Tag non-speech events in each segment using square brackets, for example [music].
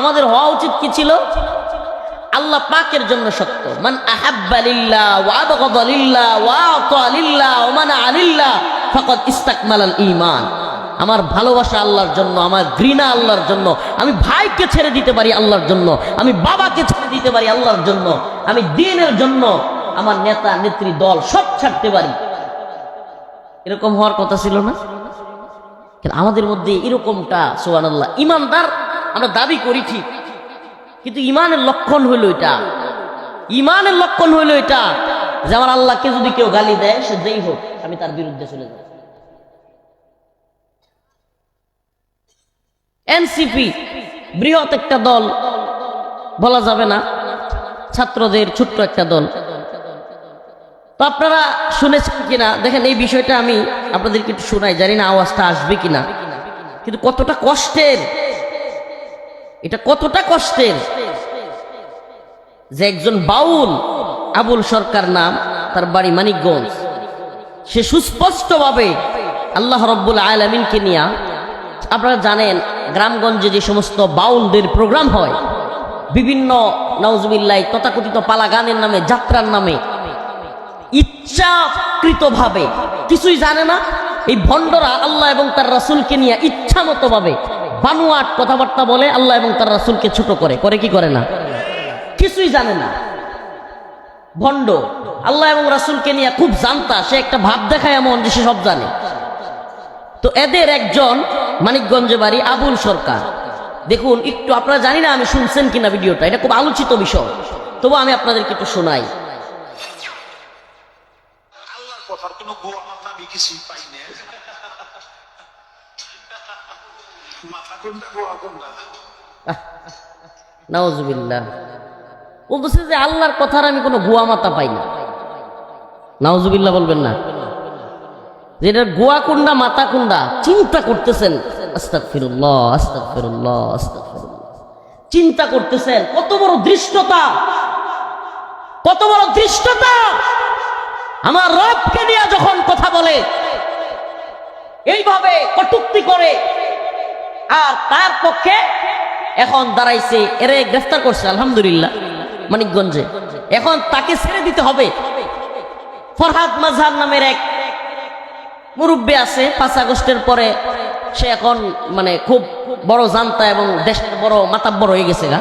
আমাদের হওয়া উচিত কি ছিল? আল্লাহ পাকের জন্য সত্য মান আহাব্বা লিল্লাহ ওয়া আবগাদা লিল্লাহ ওয়া আতা লিল্লাহ ওয়া মানা আলিল্লাহ আমার ভালোবাসা আল্লাহর জন্য, আমার ঘৃণা আল্লাহর জন্য, আমি ভাইকে ছেড়ে দিতে পারি আল্লাহর জন্য, আমি বাবাকে ছেড়ে দিতে পারি আল্লাহর জন্য, আমি দিনের জন্য আমার নেতা, নেত্রী, দল সব ছাড়তে পারি। এরকম হওয়ার কথা ছিল না? আমাদের মধ্যে এরকমটা সোহান আল্লাহ ইমানদার আমরা দাবি করি ঠিক। কিন্তু ইমানের লক্ষণ হইল এটা। ইমানের লক্ষণ হইল এটা যে আমার আল্লাহকে যদি কেউ গালি দেয়, সে যেই হোক, আমি তার বিরুদ্ধে চলে যাব। এনসিপি, বৃহৎ একটা দল, বলা যাবে না। ছাত্রদের ছোট্ট একটা দল। তো আপনারা শুনেছেন কিনা? দেখেন, এই বিষয়টা আমি আপনাদেরকে একটু শোনাই। জানি না আওয়াজটা আসবে কিনা। কিন্তু কতটা কষ্টের এটা কতটা কষ্টের? যে একজন বাউল, আবুল সরকার নাম, তার বাড়ি মানিকগঞ্জ। সে সুস্পষ্টভাবে আল্লাহ রব্বুল আলমিনকে নিয়ে, আপনারা জানেন, গ্রামগঞ্জে যে সমস্ত বাউলদের প্রোগ্রাম হয়, বিভিন্ন নওজবিল্লাই তথাকথিত পালা গানের নামে, যাত্রার নামে, ইচ্ছাকৃতভাবে, কিছুই জানে না, এই ভণ্ডরা আল্লাহ এবং তার রাসুলকে নিয়ে ইচ্ছা মতো ভাবে বানুয়াট কথাবার্তা বলে আল্লাহ এবং তার রাসুলকে ছোট করে। করে কি করে না? কিছুই জানে না। ভণ্ড। আল্লাহ এবং রাসুলকে নিয়ে খুব জানতা। সে একটা ভাব দেখায় এমন যে সে সব জানে। তো এদের একজন মানিকগঞ্জে বাড়ি আবুল সরকার। দেখুন, একটু আপনারা জানি না আমি শুনছেন কিনা ভিডিওটা। এটা খুব আলোচিত বিষয়। তবু আমি আপনাদেরকে একটু শোনাই। কথার কোনো [laughs] গোয়া বলতেছে যে আল্লাহর কথার আমি কোনো গুয়া মাতা পাই না। নাউজুবিল্লাহ বলবেন না। যে এটার গোয়া কুন্ডা মাতা কুন্ডা চিন্তা করতেছেন, আস্তাগফিরুল্লাহ আস্তাগফিরুল্লাহ আস্তাগফিরুল্লাহ। চিন্তা করতেছেন, কত বড় দৃষ্টতা কত বড় দৃষ্টতা আমার রবকে নিয়ে যখন কথা বলে, এইভাবে কটুক্তি করে আর তার পক্ষে এখন দাঁড়াইছে, এরে গ্রেফতার করছে, আলহামদুলিল্লাহ, মানিকগঞ্জে। এখন তাকে ছেড়ে দিতে হবে। ফরহাদ মাঝহার নামের এক মুরব্বী আছে, পাঁচ আগস্টের পরে সে এখন মানে খুব বড় জানতা এবং দেশের বড় মাতাব্বর হয়ে গেছে গা।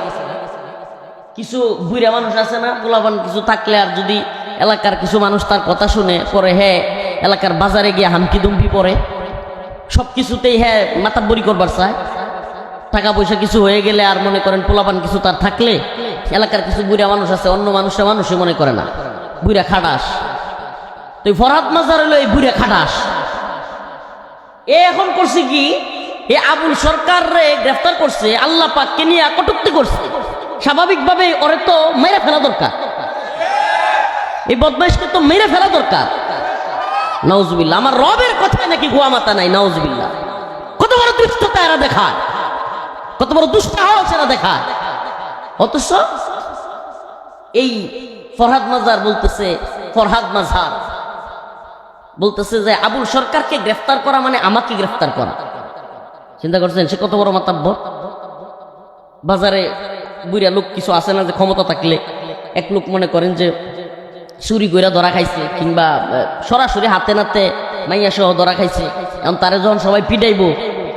কিছু বুড়া মানুষ আছে না, পোলাপান কিছু থাকলে আর যদি এলাকার কিছু মানুষ তার কথা শুনে, পরে হ্যাঁ এলাকার বাজারে গিয়ে হামকি দুমকি পরে সব কিছুতেই হ্যাঁ মাতাব্বরি করবার চায়। টাকা পয়সা কিছু হয়ে গেলে আর মনে করেন পোলাপান কিছু তার থাকলে এলাকার কিছু বুড়া মানুষ আছে, অন্য মানুষের মানুষই মনে করে না। বুড়া খাটাস। তো এই ফরহাদ মাজার হলো এই বুড়া খাটাস। এ এখন করছে কি? এ আবুল সরকার রে গ্রেফতার করছে, আল্লাহ পাককে নিয়ে কটুক্তি করছে। স্বাভাবিকভাবে ওরে তো মেরে ফেলা দরকার। এই বদমাইশকে তো মেরে ফেলা দরকার। নওজবিল্লা আমার রবের কথায় নাকি গোয়া মাতা নাই নওজবিল্লা কত বড় দুষ্টতা এরা দেখায়। কত বড় দুঃসাহস এরা দেখায়। অথচ এই ফরহাদ মাজার বলতেছে, ফরহাদ মাঝার বলতেছে যে, আবুল সরকারকে গ্রেফতার করা মানে আমাকে গ্রেফতার করা। চিন্তা করছেন, সে কত বড় মাতাব্য বাজারে বুড়া লোক কিছু আছে না যে ক্ষমতা থাকলে? এক লোক মনে করেন যে চুরি কইরা ধরা খাইছে, কিংবা সরাসরি হাতে নাতে মাইয়া সহ ধরা খাইছে। এখন তারে যখন সবাই পিটাইবো,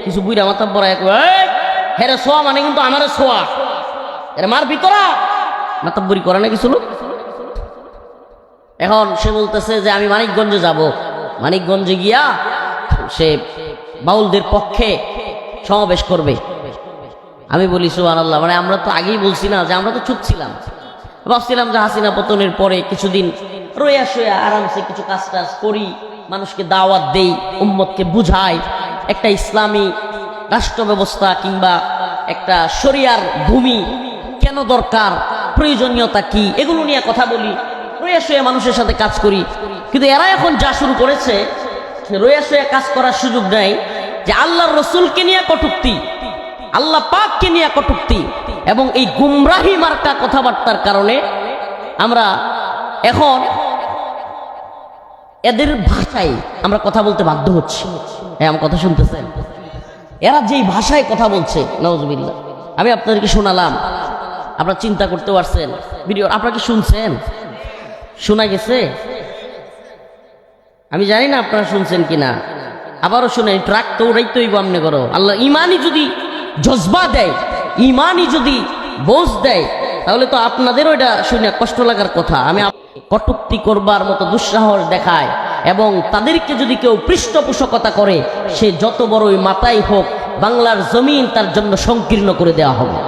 কিছু বুড়া মাথা পড়া হেরে সোয়া মানে কিন্তু আমারে সোয়া। এর মার ভিতরা মাতাব্বরি করে না কিছু লোক? এখন সে বলতেছে যে, আমি মানিকগঞ্জে যাব। মানিকগঞ্জে গিয়া সে বাউলদের পক্ষে সমাবেশ করবে। আমি বলি সুহান আল্লাহ মানে আমরা তো আগেই বলছি না যে, আমরা তো চুপ ছিলাম। ভাবছিলাম যে হাসিনা পতনের পরে কিছুদিন রইয়া সইয়া আরামসে কিছু কাজ টাজ করি, মানুষকে দাওয়াত দেই, উম্মতকে বুঝাই। একটা ইসলামী রাষ্ট্র ব্যবস্থা কিংবা একটা শরিয়ার ভূমি কেন দরকার? প্রয়োজনীয়তা কি? এগুলো নিয়ে কথা বলি। রইয়া সইয়া মানুষের সাথে কাজ করি। কিন্তু এরা এখন যা শুরু করেছে রইয়া সইয়া কাজ করার সুযোগ নেই যে আল্লাহর রসুলকে নিয়ে কটুক্তি, আল্লাহ পাককে নিয়ে কটুক্তি। এবং এই গুমরাহি মার্কা কথাবার্তার কারণে আমরা এখন এদের ভাষায় আমরা কথা বলতে বাধ্য হচ্ছি। হ্যাঁ আমার কথা শুনতেছেন? এরা যেই ভাষায় কথা বলছে নওয়াজবিল্লা আমি আপনাদেরকে শোনালাম। আপনারা চিন্তা করতে পারছেন। ভিডিও, আপনারা কি শুনছেন? শোনা গেছে? আমি জানি না আপনারা শুনছেন কিনা। আবারও শুনে ট্রাক তো ওরাই তো আমনে করো। আল্লাহ ইমানই যদি জজবা দেয় ইমানই যদি বোঝ দেয়, তাহলে তো আপনাদেরও এটা শুনে কষ্ট লাগার কথা। আমি কটুক্তি করবার মতো দুঃসাহস দেখায় এবং তাদেরকে যদি কেউ পৃষ্ঠপোষকতা করে, সে যত বড়ই মাতাই হোক, বাংলার জমিন তার জন্য সংকীর্ণ করে দেওয়া হবে।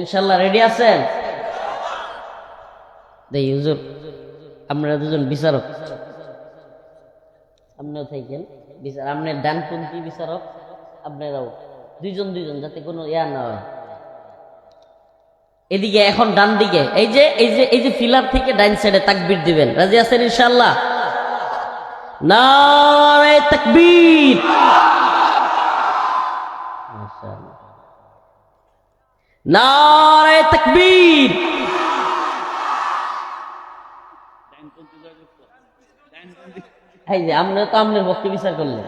ইনশাল্লাহ রেডি আছেন? আপনারা দুজন বিচারক। আপনিও থাকেন। বিচার আপনার ডানপন্থী বিচারক। আপনারাও, দুইজন দুইজন, যাতে কোনো ইয়া না হয়। এদিকে এখন ডান দিকে, এই যে এই যে এই যে ফিলার থেকে ডাইন সাইডে তাকবির দিবেন। রাজি আছেন ইনশাল্লাহ নারে তাকবীর! এই যে আপনিও তো আপনার পক্ষে বিচার করলেন।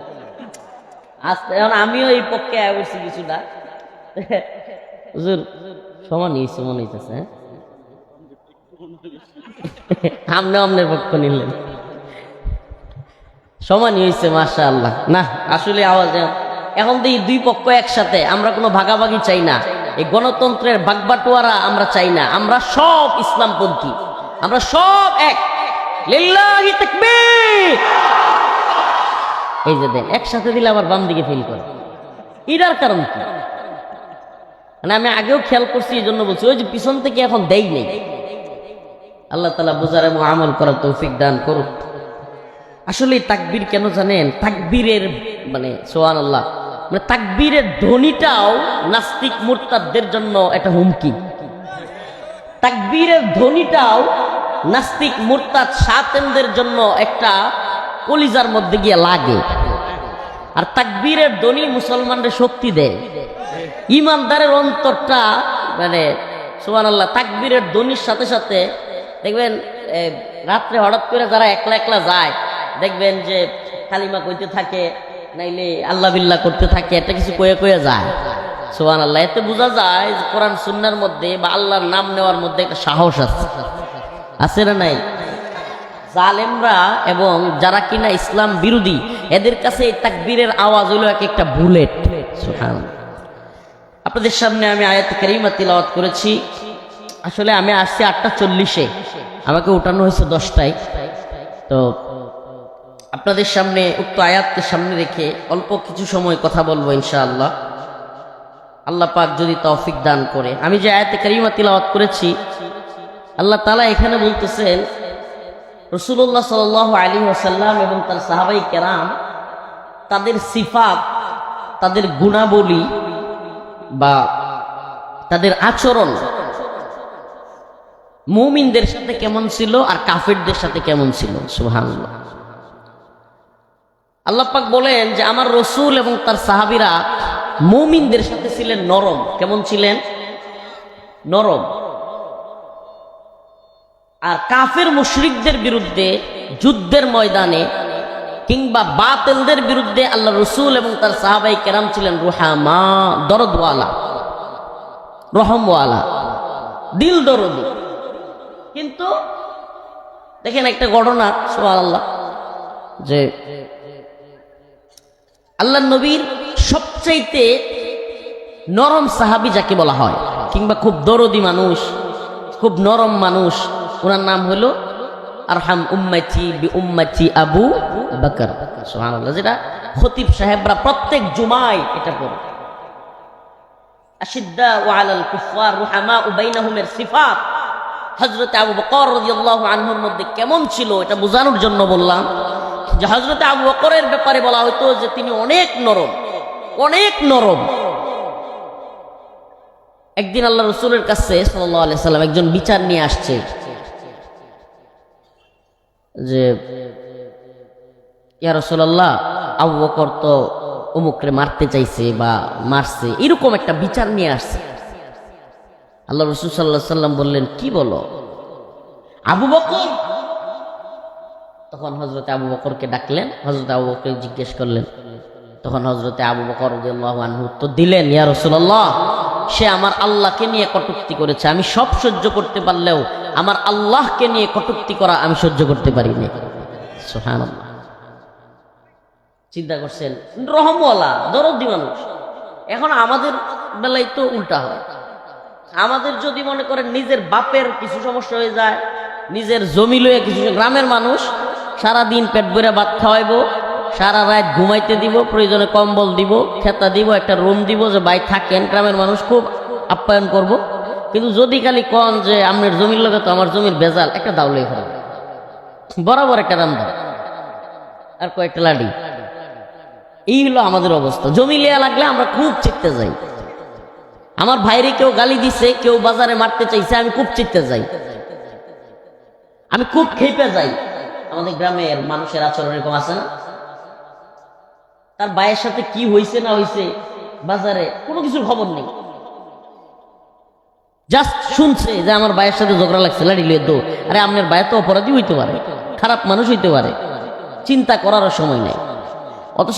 আজকে এখন আমিও এই পক্ষে আয় করছি কিছুটা। হুজুর সমান মনে হ্যাঁ? আপনার পক্ষ নিলেন। সমানই হয়েছে মাশা আল্লাহ না, আসলে আওয়াজ এখন তো দুই পক্ষ একসাথে, আমরা কোনো ভাগাভাগি চাই না। এই গণতন্ত্রের বাগবাটোয়ারা আমরা চাই না। আমরা সব ইসলামপন্থী। আমরা সব এক। লিল্লাহি তাকবীর। এই যে দেন একসাথে দিলে আবার বাম দিকে ফিল করে। এটার কারণ কি? মানে আমি আগেও খেয়াল করছি এই জন্য বলছি, ওই যে পিছন থেকে এখন দেই নেই। আল্লাহ তালা বোঝার এবং আমল করার তৌফিক দান করুক। আসলে তাকবীর কেন জানেন? তাকবীরের মানে সোহান আল্লাহ মানে তাকবীরের ধ্বনিটাও নাস্তিক মুরতাদদের জন্য একটা হুমকি। তাকবীরের ধ্বনিটাও নাস্তিক মুরতাদ সাতেনদের জন্য একটা কলিজার মধ্যে গিয়ে লাগে। আর তাকবীরের ধ্বনি মুসলমানদের শক্তি দেয়। ইমানদারের অন্তরটা মানে সোহান আল্লাহ তাকবীরের ধ্বনির সাথে সাথে, দেখবেন রাত্রে হঠাৎ করে যারা একলা একলা যায়, দেখবেন যে কালিমা কইতে থাকে, নাইলে আল্লাহ বিল্লাহ করতে থাকে, একটা কিছু কয়ে কয়ে যায়। সোহান আল্লাহ এতে বোঝা যায় কোরআন, সুন্নার মধ্যে বা আল্লাহর নাম নেওয়ার মধ্যে একটা সাহস আছে। আছে না নাই? জালেমরা এবং যারা কিনা ইসলাম বিরোধী, এদের কাছে এই তাকবীরের আওয়াজ হলো এক একটা বুলেট। আপনাদের সামনে আমি আয়াত কারিমা তিলাওয়াত করেছি। আসলে আমি আসছি আটটা চল্লিশে। আমাকে উঠানো হয়েছে দশটায়। তো আপনাদের সামনে উক্ত আয়াতকে সামনে রেখে অল্প কিছু সময় কথা বলব ইনশাআল্লাহ। আল্লাহ পাক যদি তৌফিক দান করে। আমি যে আয়াতে কারিমা তিলাওয়াত করেছি, আল্লাহ তালা এখানে বলতেছেন রসুল্লাহ সাল আলী ওসাল্লাম এবং তার সাহাবাই কেরাম তাদের সিফাত, তাদের গুণাবলী বা তাদের আচরণ মুমিনদের সাথে কেমন ছিল আর কাফেরদের সাথে কেমন ছিল? সুহান আল্লাহ পাক বলেন যে, আমার রসুল এবং তার সাহাবিরা মুমিনদের সাথে ছিলেন নরম। কেমন ছিলেন? নরম। আর কাফের মুশরিকদের বিরুদ্ধে যুদ্ধের ময়দানে কিংবা বাতেলদের বিরুদ্ধে আল্লাহ রসুল এবং তার সাহাবাই কেরাম ছিলেন রুহামা, দরদওয়ালা, রহমওয়ালা দিল দরদি কিন্তু দেখেন একটা ঘটনা সোহান আল্লাহ যে আল্লাহ নবীর সবচাইতে নরম সাহাবি যাকে বলা হয়, কিংবা খুব দরদি মানুষ, খুব নরম মানুষ ওনার নাম হলো আরহাম উম্মাচি বি উম্মাচি আবু বাকর। সুবহানাল্লাহ, যেটা খতিব সাহেবরা প্রত্যেক জুমায় এটা পড়ে। আশিদ্দা ওয়ালাল কুফার রুহামা উবাইনাহুমের সিফাত। হযরত আবু বকর রাদিয়াল্লাহু আনহুর মধ্যে কেমন ছিল এটা বোঝানোর জন্য বললাম যে হযরত আবু বকরের ব্যাপারে বলা হতো যে তিনি অনেক নরম অনেক নরম। একদিন আল্লাহ রসুলের কাছে সাল্লাহ আলি সাল্লাম একজন বিচার নিয়ে আসছে। যে, ইয়া রসুল্লাহ আবু তো অমুকরে মারতে চাইছে বা মারছে। এরকম একটা বিচার নিয়ে আসছে। আল্লাহ রসুল সাল্লাহ সাল্লাম বললেন, কি বলো? আবু বকর? তখন হজরতে আবু বকরকে ডাকলেন হজরত আবু বকর জিজ্ঞেস করলেন। তখন হজরতে আবু বকর আনহু উত্তর দিলেন, ইয়া রাসূলুল্লাহ, সে আমার আল্লাহকে নিয়ে কটুক্তি করেছে। আমি সব সহ্য করতে পারলেও আমার আল্লাহকে নিয়ে কটূক্তি করা আমি সহ্য করতে পারি না চিন্তা করছেন, রহমওয়ালা, দরদি মানুষ। এখন আমাদের বেলায় তো উল্টা হয়। আমাদের যদি মনে করেন নিজের বাপের কিছু সমস্যা হয়ে যায়, নিজের জমি লয়ে কিছু গ্রামের মানুষ, সারা দিন পেট ভরে ভাত খাওয়াইবো, সারা রাত ঘুমাইতে দিব, প্রয়োজনে কম্বল দিব, খেতা দিব, একটা রুম দিব যে ভাই থাকেন, গ্রামের মানুষ খুব আপ্যায়ন করব। কিন্তু যদি খালি কন যে আপনার জমির লোকে তো আমার জমির বেজাল, একটা দাউলে ফেলা বরাবর একটা দাম দাও। আর কয়েকটা লাডি। এই হলো আমাদের অবস্থা। জমি লেয়া লাগলে আমরা খুব চিকতে যাই। আমার ভাইরে কেউ গালি দিছে, কেউ বাজারে মারতে চাইছে, আমি খুব চিকতে যাই। আমি খুব খেপে যাই। আমাদের গ্রামের মানুষের আচরণ এরকম আছে না? তার ভাইয়ের সাথে কি হয়েছে না হয়েছে বাজারে কোনো কিছুর খবর নেই। জাস্ট শুনছে যে আমার ভাইয়ের সাথে ঝগড়া লাগছে, লাড়ি লিয়ে দো আরে আপনার ভাই তো অপরাধী হইতে পারে, খারাপ মানুষ হইতে পারে, চিন্তা করারও সময় নেই। অথচ